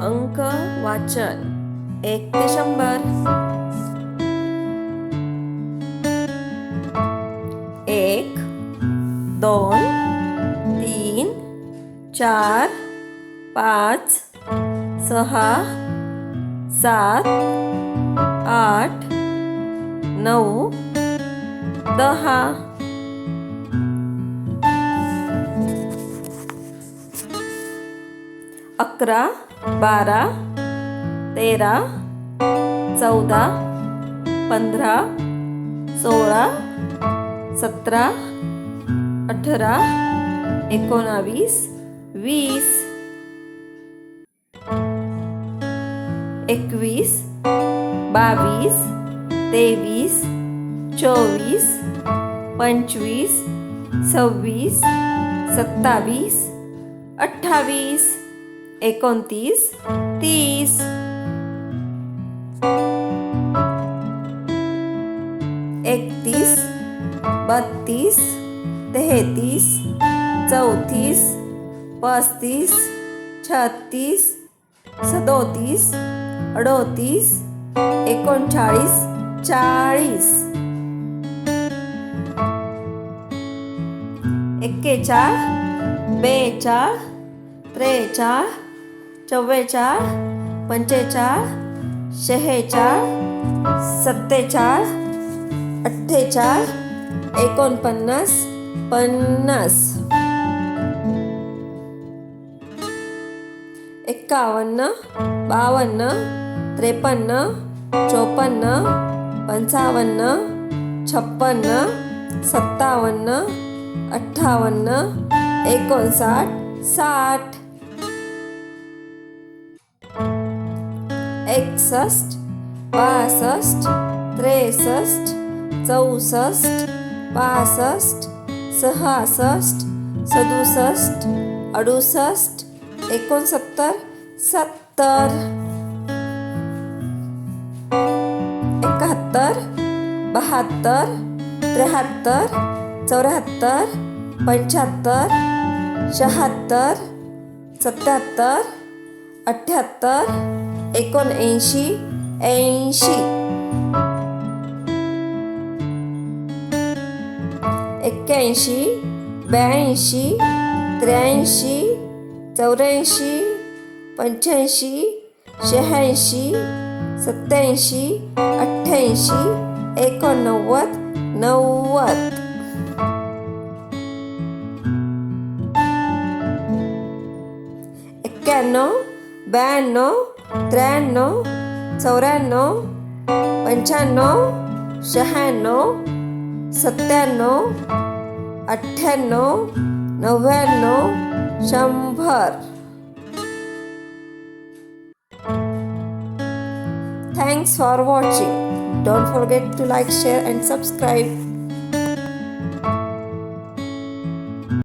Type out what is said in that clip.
अंक वाचन. एक ते शंभर. एक दोन तीन चार पाच सहा सात आठ नऊ दहा. अकरा बारा तेरा चौदा पंधरा सोळा सतरा अठरा एकोणावीस वीस एकवीस बावीस तेवीस चोवीस पंचवीस सव्वीस सत्तावीस अठ्ठावीस. एकोणतीस तीस. एकतीस बत्तीस तेहतीस चौतीस पस्तीस छत्तीस सदोतीस अडोतीस एकोणचाळीस चाळीस. एक्केचाळ बेचाळ त्रेचाळ चव्वेचाळ पंचेचाळ शेहेचाळ सत्तेचाळ अठ्ठेचाळ एकोणपन्नास पन्नास. एक्कावन्न बावन्न त्रेपन्न चोपन्न पंचावन्न छप्पन्न सत्तावन्न अठ्ठावन्न एकोणसाठ साठ. एकसष्ट बासष्ट त्रेसष्ट चौसष्ट पासष्ट सहासष्ट सदुसष्ट अडुसष्ट एकोणसत्तर सत्तर. एकाहत्तर बहात्तर त्र्याहत्तर चौऱ्याहत्तर पंच्याहत्तर शहात्तर सत्याहत्तर अठ्ठ्याहत्तर एकोणऐंशी ऐंशी. एक्क्याऐंशी ब्याऐंशी त्र्याऐंशी चौऱ्याऐंशी पंच्याऐंशी शहाऐंशी सत्याऐंशी अठ्ठ्याऐंशी एकोणनव्वद नव्वद. एक्क्याण्णव ब्याण्णव त्र्याण्णव चौऱ्याण्णव पंच्याण्णव शहाण्णव सत्त्याण्णव अठ्ठ्याण्णव नव्याण्णव शंभर. Thanks for watching don't forget to like share and subscribe